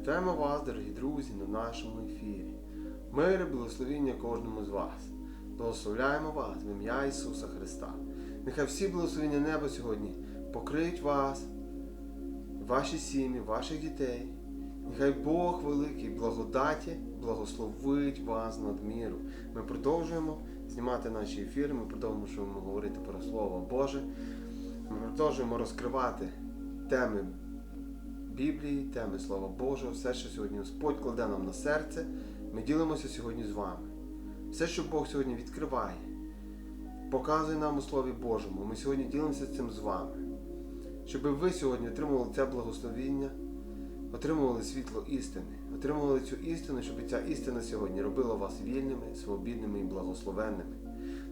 Вітаємо вас, дорогі друзі, на нашому ефірі. Мир і благословіння кожному з вас. Благословляємо вас в ім'я Ісуса Христа. Нехай всі благословіння неба сьогодні покриють вас, ваші сім'ї, ваших дітей. Нехай Бог великий благодаті благословить вас надміру. Ми продовжуємо знімати наші ефіри, ми продовжуємо говорити про Слово Боже. Ми продовжуємо розкривати теми Біблії, теми Слова Божого, все, що сьогодні Господь кладе нам на серце, ми ділимося сьогодні з вами. Все, що Бог сьогодні відкриває, показує нам у Слові Божому. Ми сьогодні ділимося цим з вами. Щоб ви сьогодні отримували це благословіння, отримували світло істини, отримували цю істину, щоб ця істина сьогодні робила вас вільними, свобідними і благословенними.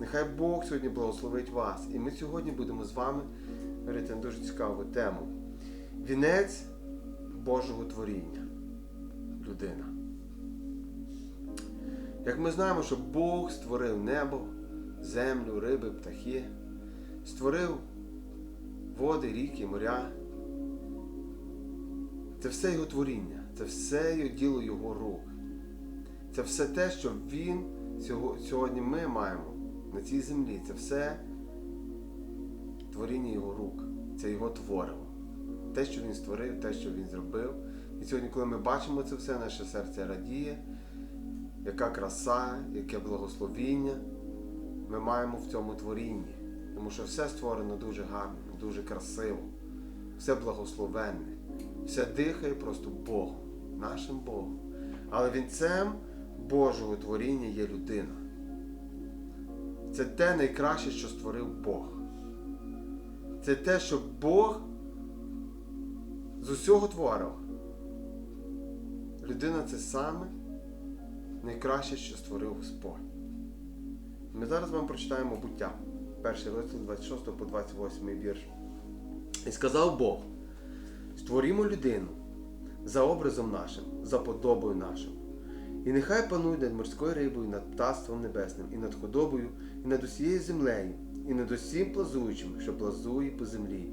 Нехай Бог сьогодні благословить вас. І ми сьогодні будемо з вами говорити на дуже цікаву тему. Вінець Божого творіння. Людина. Як ми знаємо, що Бог створив небо, землю, риби, птахи, створив води, ріки, моря. Це все його творіння, це все діло його рук. Це все те, що він сьогодні ми маємо на цій землі. Це все творіння його рук, це його твориво. Те, що він створив, те, що він зробив. І сьогодні, коли ми бачимо це все, наше серце радіє, яка краса, яке благословіння ми маємо в цьому творінні. Тому що все створено дуже гарно, дуже красиво, все благословенне, все дихає просто Богом, нашим Богом. Але вінцем Божого творіння є людина. Це те найкраще, що створив Бог. Це те, що Бог з усього творив. Людина це саме найкраще, що створив Господь. Ми зараз вам прочитаємо буття, перший розділ 26 по 28 вірш. І сказав Бог: створімо людину за образом нашим, за подобою нашим. І нехай панує над морською рибою, над птаством небесним, і над худобою, і над усією землею, і над усім плазуючим, що плазує по землі.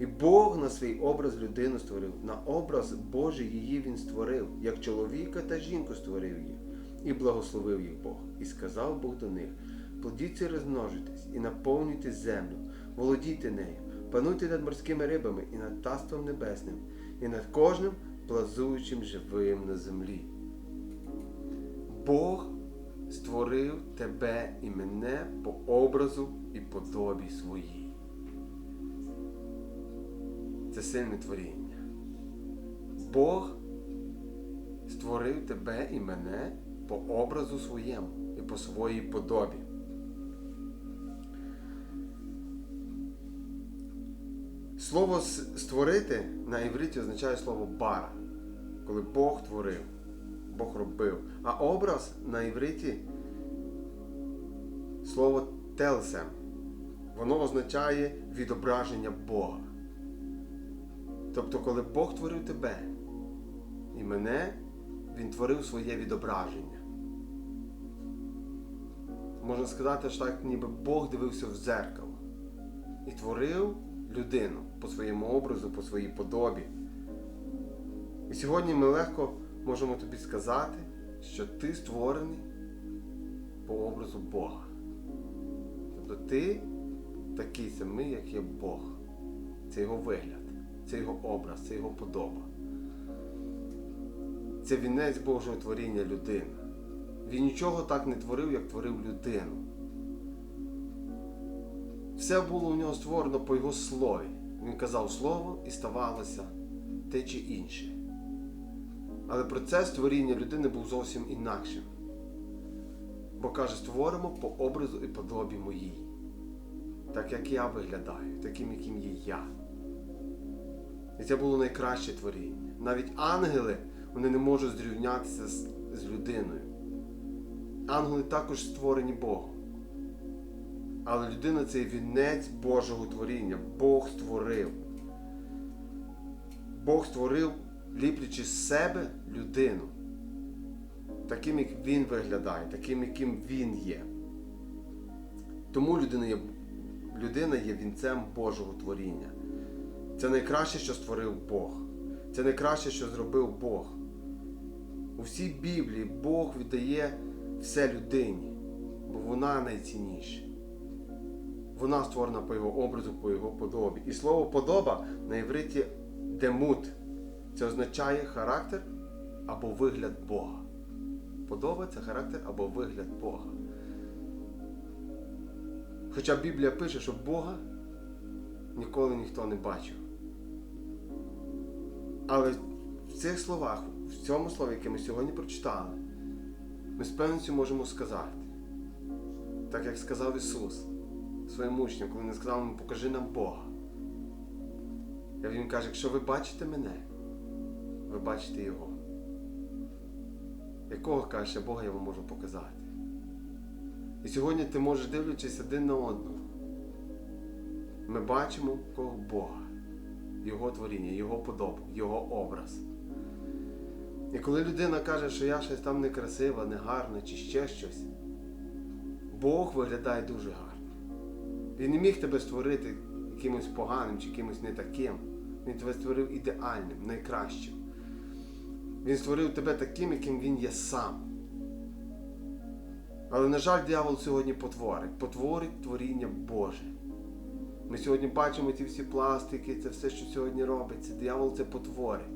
І Бог на свій образ людину створив, на образ Божий її він створив, як чоловіка та жінку створив їх, і благословив їх Бог. І сказав Бог до них: плодіться і розмножитесь, і наповнюйте землю, володійте нею, пануйте над морськими рибами і над таством небесним, і над кожним плазуючим живим на землі. Бог створив тебе і мене по образу і подобі своїй. Це сильне творіння. Бог створив тебе і мене по образу своєму і по своїй подобі. Слово створити на івриті означає слово бара, коли Бог творив, Бог робив. А образ на івриті слово телсем. Воно означає відображення Бога. Тобто, коли Бог творив тебе і мене, Він творив своє відображення. Можна сказати, що так ніби Бог дивився в дзеркало і творив людину по своєму образу, по своїй подобі. І сьогодні ми легко можемо тобі сказати, що ти створений по образу Бога. Тобто ти такий самий, як є Бог. Це його вигляд це його образ, це його подоба. Це вінець Божого творіння людини. Він нічого так не творив, як творив людину. Все було у нього створено по його слові. Він казав слово і ставалося те чи інше. Але процес творіння людини був зовсім інакшим. Бо каже, створимо по образу і подобі моїй. Так як я виглядаю, таким, яким є я. І це було найкраще творіння. Навіть ангели вони не можуть зрівнятися з, з людиною. Ангели також створені Богом. Але людина це вінець Божого творіння. Бог створив. Бог створив, ліплячи з себе людину. Таким, як він виглядає, таким, яким він є. Тому людина є, людина є вінцем Божого творіння. Це найкраще, що створив Бог. Це найкраще, що зробив Бог. У всій Біблії Бог віддає все людині, бо вона найцінніша. Вона створена по його образу, по його подобі. І слово подоба на івриті демут. Це означає характер або вигляд Бога. Подоба це характер або вигляд Бога. Хоча Біблія пише, що Бога ніколи ніхто не бачив. Але в цих словах, в цьому слові, яке ми сьогодні прочитали, ми з певністю можемо сказати, так як сказав Ісус своїм учням, коли Він сказав йому, покажи нам Бога. І Він каже, якщо ви бачите мене, ви бачите Його. Якого каже, Бога я вам можу показати? І сьогодні ти можеш дивлячись один на одного. Ми бачимо кого Бога, Його творіння, Його подобу, Його образ. І коли людина каже, що я щось там некрасива, негарна чи ще щось, Бог виглядає дуже гарно. Він не міг тебе створити якимось поганим чи якимось не таким. Він тебе створив ідеальним, найкращим. Він створив тебе таким, яким він є сам. Але, на жаль, диявол сьогодні потворить. Потворить творіння Боже. Ми сьогодні бачимо ці всі пластики, це все, що сьогодні робиться. Диявол це потворить.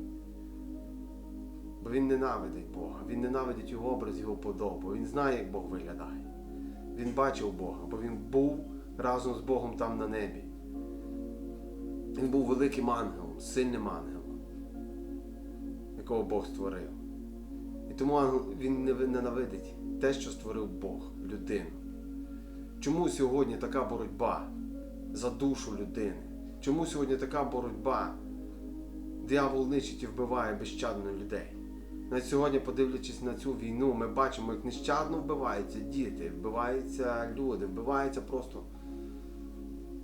Бо він ненавидить Бога, він ненавидить його образ, його подобу. Він знає, як Бог виглядає. Він бачив Бога, бо він був разом з Богом там на небі. Він був великим ангелом, сильним ангелом, якого Бог створив. І тому він ненавидить те, що створив Бог, людину. Чому сьогодні така боротьба за душу людини? Чому сьогодні така боротьба? Диявол нищить і вбиває безщадно людей. Навіть сьогодні, подивлячись на цю війну, ми бачимо, як нещадно вбиваються діти, вбиваються люди, вбиваються просто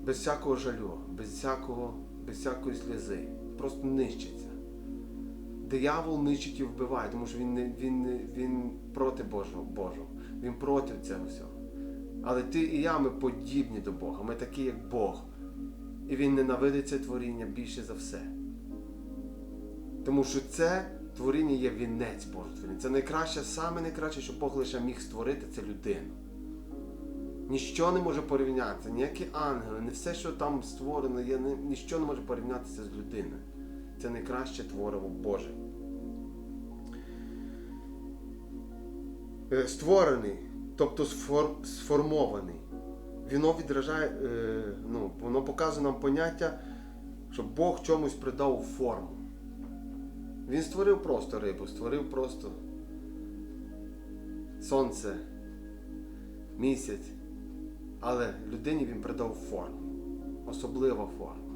без всякого жалю, без всякого, без всякої сльози. Просто нищиться. Диявол нищить і вбиває, тому що він, він, він проти Божого, Божого. Він проти цього всього. Але ти і я, ми подібні до Бога. Ми такі, як Бог. І Він ненавидить це творіння більше за все. Тому що це творіння є вінець Божого творіння. Це найкраще, саме найкраще, що Бог лише міг створити, це людину. Ніщо не може порівнятися, ніякі ангели, не все, що там створено, є, ні- ніщо не може порівнятися з людиною. Це найкраще твориво Боже. Е, Створений, тобто сфор- сформований. Воно відражає, е, ну, воно показує нам поняття, що Бог чомусь придав форму. Він створив просто рибу, створив просто сонце, місяць. Але людині він придав форму. Особлива форма.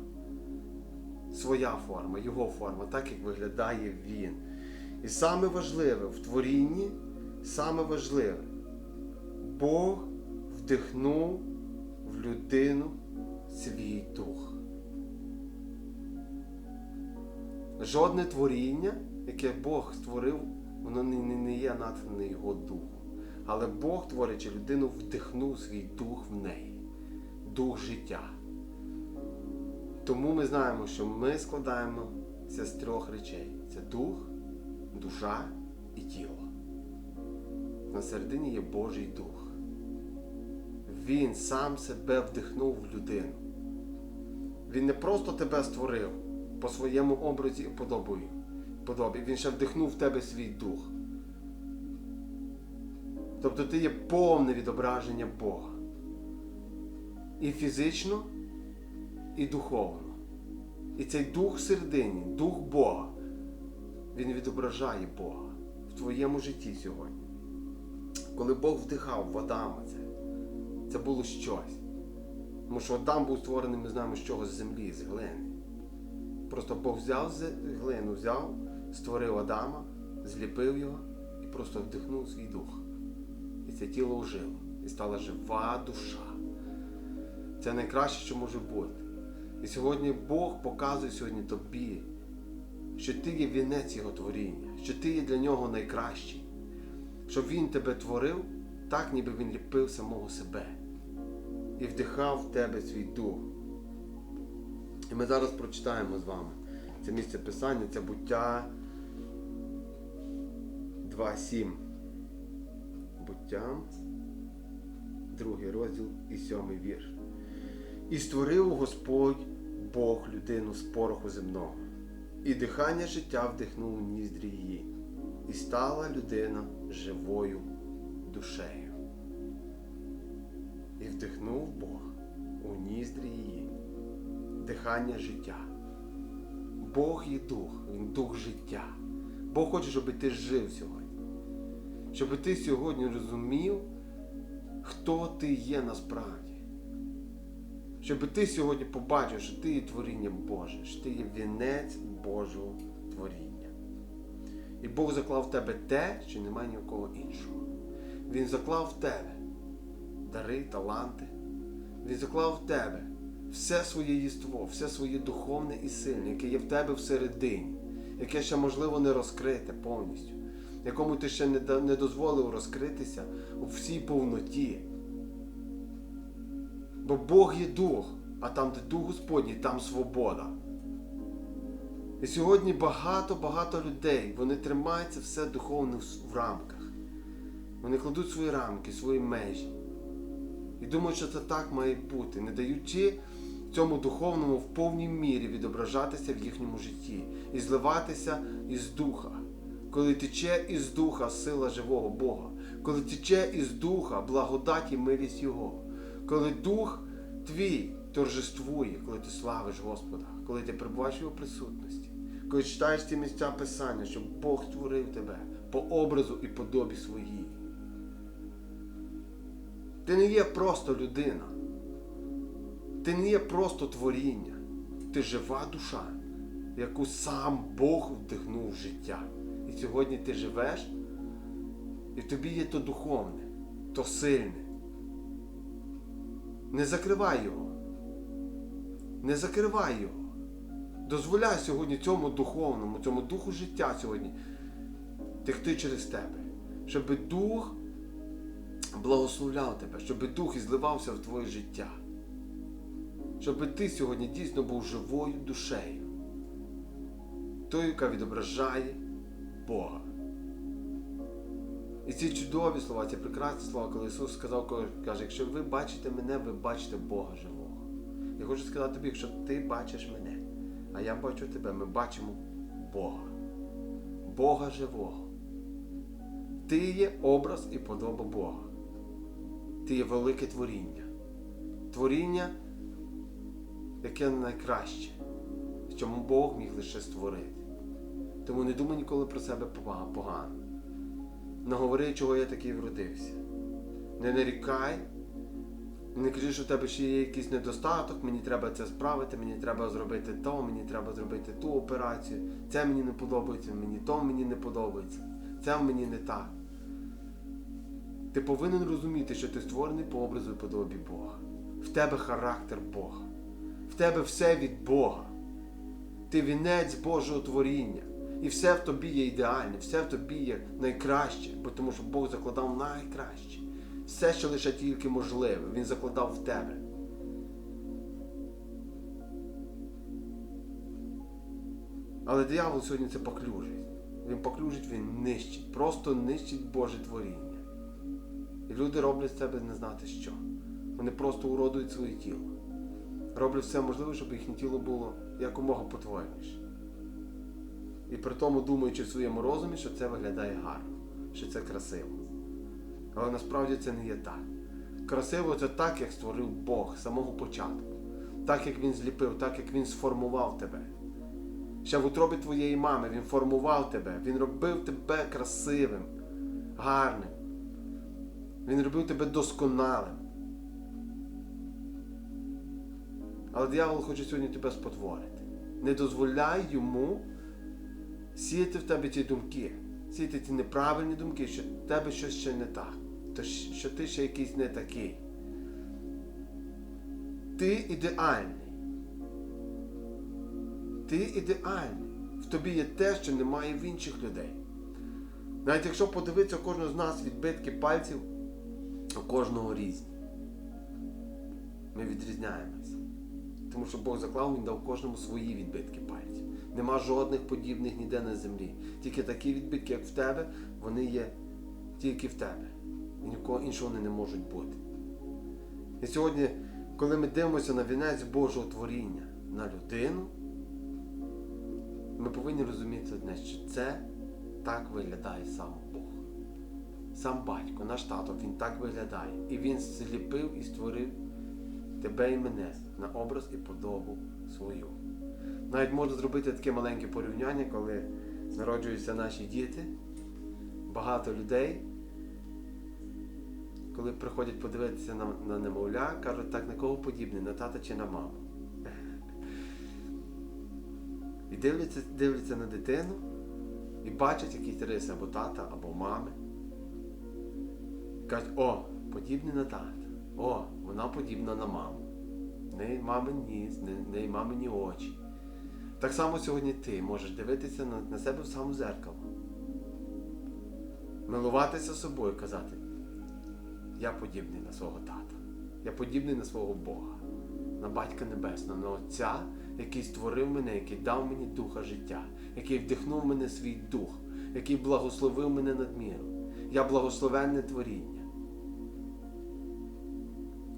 Своя форма, його форма, так як виглядає він. І саме важливе в творінні, саме важливе, Бог вдихнув в людину свій дух. Жодне творіння, яке Бог створив, воно не, є натхнене його духом. Але Бог, творячи людину, вдихнув свій дух в неї, дух життя. Тому ми знаємо, що ми складаємося з трьох речей: це дух, душа і тіло. На середині є Божий дух. Він сам себе вдихнув в людину. Він не просто тебе створив по своєму образі і подобі. Він ще вдихнув в тебе свій дух. Тобто ти є повне відображення Бога. І фізично, і духовно. І цей дух всередині, дух Бога, він відображає Бога в твоєму житті сьогодні. Коли Бог вдихав в Адама це, це було щось. Тому що Адам був створений, ми знаємо, з чого з землі, з глини. Просто Бог взяв глину, взяв, створив Адама, зліпив його і просто вдихнув свій дух. І це тіло ожило. І стала жива душа. Це найкраще, що може бути. І сьогодні Бог показує сьогодні тобі, що ти є вінець Його творіння, що ти є для нього найкращий. Що Він тебе творив, так ніби він ліпив самого себе і вдихав в тебе свій дух. І ми зараз прочитаємо з вами це місце писання, це буття 2.7. Буттям, другий розділ і сьомий вірш. І створив Господь Бог людину з пороху земного, і дихання життя вдихнув у ніздрі її, і стала людина живою душею. І вдихнув Бог у ніздрі її дихання життя. Бог є дух, Він дух життя. Бог хоче, щоб ти жив сьогодні. Щоб ти сьогодні розумів, хто ти є насправді. Щоб ти сьогодні побачив, що ти є творіння Боже, що ти є вінець Божого творіння. І Бог заклав в тебе те, що немає ні у кого іншого. Він заклав в тебе дари, таланти. Він заклав в тебе все своє єство, все своє духовне і сильне, яке є в тебе всередині, яке ще можливо не розкрите повністю, якому ти ще не, дозволив розкритися у всій повноті. Бо Бог є дух, а там, де дух Господній, там свобода. І сьогодні багато-багато людей, вони тримаються все духовне в- в рамках. Вони кладуть свої рамки, свої межі. І думають, що це так має бути, не даючи цьому духовному в повній мірі відображатися в їхньому житті і зливатися із духа. Коли тече із духа сила живого Бога, коли тече із духа благодать і милість Його, коли дух твій торжествує, коли ти славиш Господа, коли ти перебуваєш в його присутності, коли читаєш ці місця Писання, що Бог створив тебе по образу і подобі своїй. Ти не є просто людина. Ти не є просто творіння. Ти жива душа, яку сам Бог вдихнув в життя. І сьогодні ти живеш, і тобі є то духовне, то сильне. Не закривай його. Не закривай його. Дозволяй сьогодні цьому духовному, цьому духу життя сьогодні текти через тебе, щоб дух благословляв тебе, щоб дух ізливався в твоє життя. Щоб ти сьогодні дійсно був живою душею, тою, яка відображає Бога. І ці чудові слова, ці прекрасні слова, коли Ісус сказав, каже, якщо ви бачите мене, ви бачите Бога живого. Я хочу сказати тобі, якщо ти бачиш мене, а я бачу тебе, ми бачимо Бога. Бога живого. Ти є образ і подоба Бога. Ти є велике творіння. Творіння, яке найкраще, чому Бог міг лише створити. Тому не думай ніколи про себе погано. Не говори, чого я такий вродився. Не нарікай, не кажи, що в тебе ще є якийсь недостаток, мені треба це справити, мені треба зробити то, мені треба зробити ту операцію, це мені не подобається, мені то мені не подобається, це мені не так. Ти повинен розуміти, що ти створений по образу і подобі Бога. В тебе характер Бога. В тебе все від Бога. Ти вінець Божого творіння. І все в тобі є ідеальне, все в тобі є найкраще, бо тому що Бог закладав найкраще. Все, що лише тільки можливе, Він закладав в тебе. Але диявол сьогодні це поклюжить. Він поклюжить, він нищить, просто нищить Боже творіння. Люди роблять з себе не знати що. Вони просто уродують своє тіло. Роблять все можливе, щоб їхнє тіло було якомога потворніше. І при тому думаючи в своєму розумі, що це виглядає гарно, що це красиво. Але насправді це не є так. Красиво це так, як створив Бог з самого початку. Так, як Він зліпив, так, як Він сформував тебе. Ще в утробі твоєї мами Він формував тебе, Він робив тебе красивим, гарним. Він робив тебе досконалим. Але диявол хоче сьогодні тебе спотворити. Не дозволяй йому сіяти в тебе ті думки, сіяти ті неправильні думки, що в тебе щось ще не так, що ти ще якийсь не такий. Ти ідеальний. Ти ідеальний. В тобі є те, що немає в інших людей. Навіть якщо подивитися кожного з нас відбитки пальців, у кожного різні. Ми відрізняємося. Тому що Бог заклав, Він дав кожному свої відбитки пальців. Нема жодних подібних ніде на землі. Тільки такі відбитки, як в тебе, вони є тільки в тебе. І нікого іншого вони не можуть бути. І сьогодні, коли ми дивимося на вінець Божого творіння, на людину, ми повинні розуміти одне, що це так виглядає сам Бог. Сам батько, наш тато, він так виглядає. І він зліпив і створив тебе і мене на образ і подобу свою. Навіть можна зробити таке маленьке порівняння, коли народжуються наші діти, багато людей, коли приходять подивитися на, на немовля, кажуть, так на кого подібне, на тата чи на маму. І дивляться, дивляться на дитину і бачать якісь риси або тата, або мами. Кажуть, о, подібне на тата. О, вона подібна на маму. В неї мамин ніс, в неї мамині очі. Так само сьогодні ти можеш дивитися на, на себе в саме зеркало. Милуватися собою казати, я подібний на свого тата, я подібний на свого Бога, на Батька Небесного, на Отця, який створив мене, який дав мені духа життя, який вдихнув мене свій дух, який благословив мене надміру. Я благословенне творіння.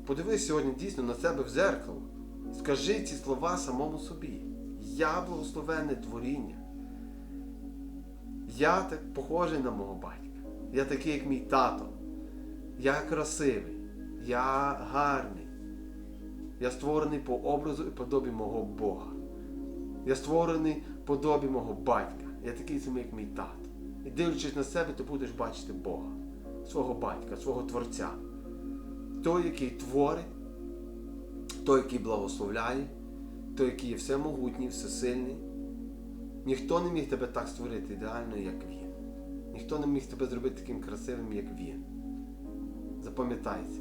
Подивись сьогодні дійсно на себе в зеркало. Скажи ці слова самому собі. Я благословенне творіння. Я так похожий на мого батька. Я такий, як мій тато. Я красивий. Я гарний. Я створений по образу і подобі мого Бога. Я створений по подобі мого батька. Я такий самий, як мій тато. І дивлячись на себе, ти будеш бачити Бога, свого батька, свого Творця. Той, який творить, той, який благословляє, той, який є всемогутній, всесильний. Ніхто не міг тебе так створити ідеально, як він. Ніхто не міг тебе зробити таким красивим, як він. Запам'ятай це,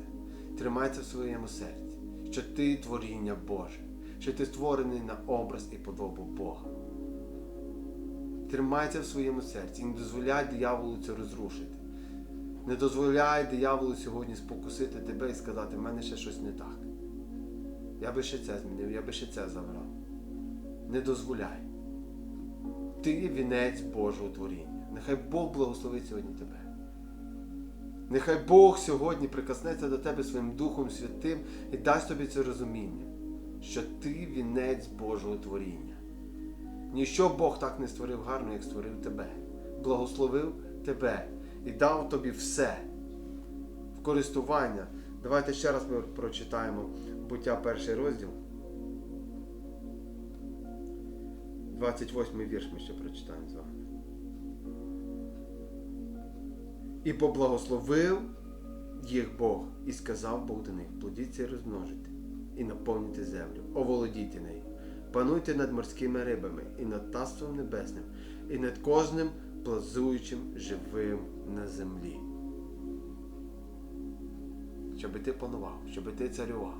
тримайся в своєму серці, що ти творіння Боже, що ти створений на образ і подобу Бога. Тримайся в своєму серці і не дозволяй дияволу це розрушити. Не дозволяй дияволу сьогодні спокусити тебе і сказати, в мене ще щось не так. Я би ще це змінив, я би ще це забрав. Не дозволяй. Ти вінець Божого творіння. Нехай Бог благословить сьогодні тебе. Нехай Бог сьогодні прикоснеться до тебе своїм Духом Святим і дасть тобі це розуміння, що ти вінець Божого творіння. Ніщо Бог так не створив гарно, як створив тебе. Благословив тебе і дав тобі все в користування. Давайте ще раз ми прочитаємо буття перший розділ. 28 вірш ми ще прочитаємо з вами. І поблагословив їх Бог, і сказав Бог до них, плодіться і розмножити, і наповнюйте землю, оволодійте нею, пануйте над морськими рибами, і над таством небесним, і над кожним плазуючим живим на землі. Щоби ти панував, щоби ти царював.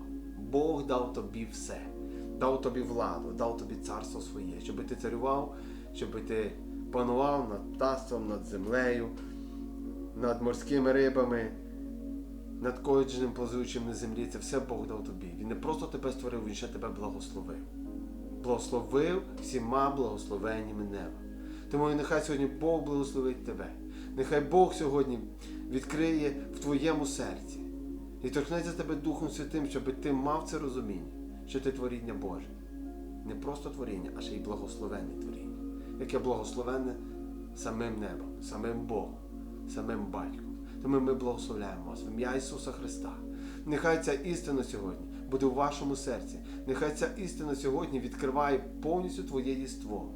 Бог дав тобі все, дав тобі владу, дав тобі царство своє, щоби ти царював, щоби ти панував над таством, над землею, над морськими рибами, над кожним плазуючим на землі. Це все Бог дав тобі. Він не просто тебе створив, він ще тебе благословив. Благословив всіма благословеннями неба. Тому і нехай сьогодні Бог благословить тебе. Нехай Бог сьогодні відкриє в твоєму серці і торкнеться тебе Духом Святим, щоб ти мав це розуміння, що ти творіння Боже. Не просто творіння, а ще й благословенне творіння, яке благословенне самим небом, самим Богом, самим Батьком. Тому ми благословляємо вас в ім'я Ісуса Христа. Нехай ця істина сьогодні буде у вашому серці. Нехай ця істина сьогодні відкриває повністю твоє єство.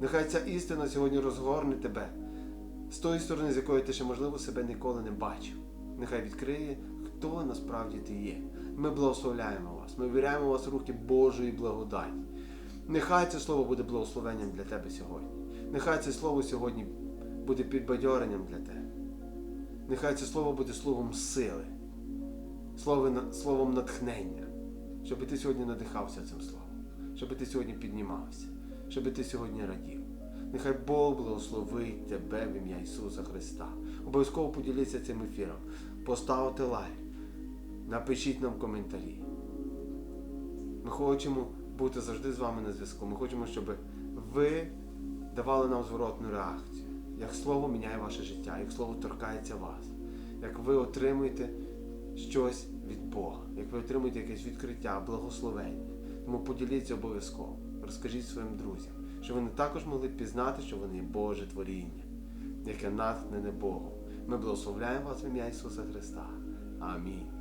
Нехай ця істина сьогодні розгорне тебе з тої сторони, з якої ти ще, можливо, себе ніколи не бачив. Нехай відкриє, хто насправді ти є. Ми благословляємо вас. Ми віряємо вас в руки Божої благодаті. Нехай це слово буде благословенням для тебе сьогодні. Нехай це слово сьогодні буде підбадьоренням для тебе. Нехай це слово буде словом сили, словом, натхнення, щоб ти сьогодні надихався цим словом, щоб ти сьогодні піднімався, щоб ти сьогодні радів. Нехай Бог благословить тебе в ім'я Ісуса Христа. Обов'язково поділіться цим ефіром. Поставте лайк, напишіть нам коментарі. Ми хочемо бути завжди з вами на зв'язку. Ми хочемо, щоб ви давали нам зворотну реакцію, як слово міняє ваше життя, як слово торкається вас, як ви отримуєте щось від Бога, як ви отримуєте якесь відкриття, благословення. Тому поділіться обов'язково, розкажіть своїм друзям, щоб вони також могли пізнати, що вони є Боже творіння, яке натхнене Богом. Ми благословляємо вас в ім'я Ісуса Христа. Амінь.